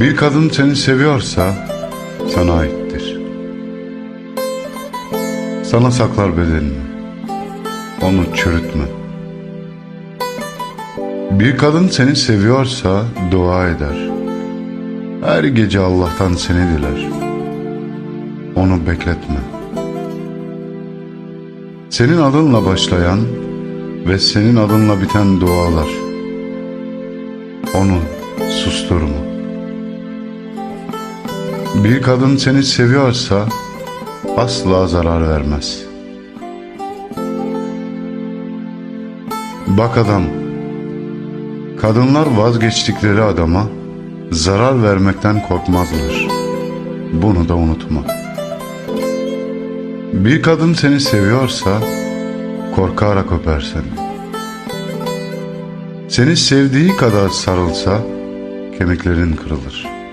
Bir kadın seni seviyorsa sana aittir. Sana saklar bedenini. Onu çürütme. Bir kadın seni seviyorsa dua eder. Her gece Allah'tan seni diler. Onu bekletme. Senin adınla başlayan ve senin adınla biten dualar. Onu susturma. Bir kadın seni seviyorsa asla zarar vermez. Bak adam, kadınlar vazgeçtikleri adama zarar vermekten korkmazlar. Bunu da unutma. Bir kadın seni seviyorsa korkarak öper seni. Seni sevdiği kadar sarılsa kemiklerin kırılır.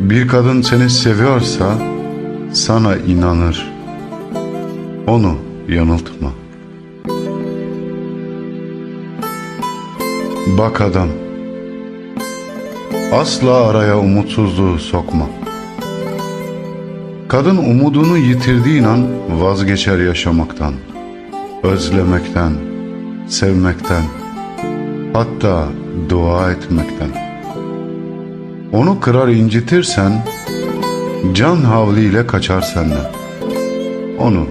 Bir kadın seni seviyorsa sana inanır. Onu yanıltma. Bak adam, asla araya umutsuzluğu sokma. Kadın umudunu yitirdiğin an vazgeçer yaşamaktan, özlemekten, sevmekten, hatta dua etmekten. Onu kırar incitirsen, can havliyle kaçar senden. Onu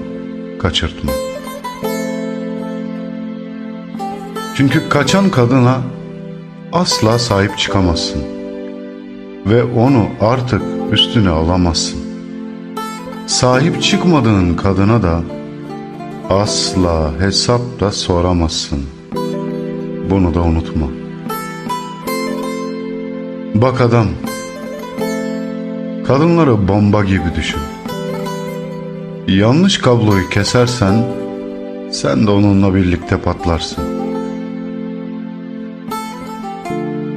kaçırtma. Çünkü kaçan kadına asla sahip çıkamazsın. Ve onu artık üstüne alamazsın. Sahip çıkmadığın kadına da asla hesap da soramazsın. Bunu da unutma. Bak adam, kadınları bomba gibi düşün. Yanlış kabloyu kesersen sen de onunla birlikte patlarsın.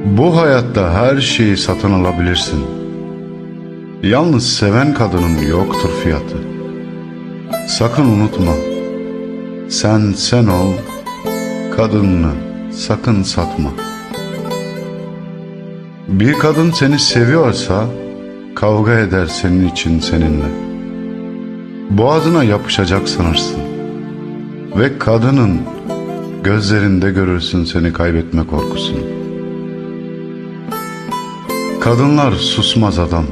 Bu hayatta her şeyi satın alabilirsin. Yalnız seven kadının yoktur fiyatı. Sakın unutma. Sen sen ol, kadınını sakın satma. Bir kadın seni seviyorsa kavga eder senin için seninle. Boğazına yapışacak sanırsın. Ve kadının gözlerinde görürsün seni kaybetme korkusunu. Kadınlar susmaz adam,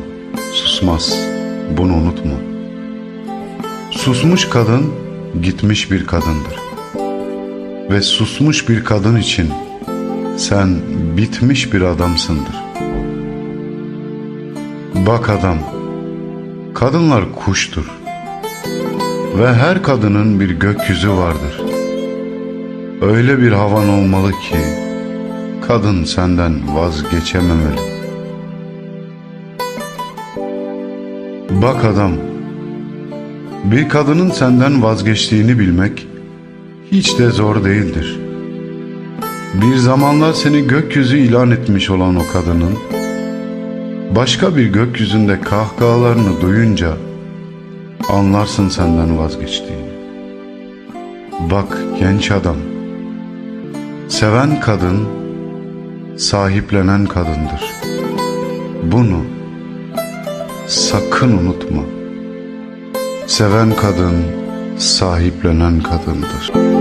susmaz. Bunu unutma. Susmuş kadın gitmiş bir kadındır. Ve susmuş bir kadın için sen bitmiş bir adamsındır. Bak adam, kadınlar kuştur. Ve her kadının bir gökyüzü vardır. Öyle bir havan olmalı ki kadın senden vazgeçememeli. Bak adam, bir kadının senden vazgeçtiğini bilmek hiç de zor değildir. Bir zamanlar seni gökyüzü ilan etmiş olan o kadının, başka bir gökyüzünde kahkahalarını duyunca anlarsın senden vazgeçtiğini. Bak genç adam, seven kadın, sahiplenen kadındır. Bunu sakın unutma. Seven kadın sahiplenen kadındır.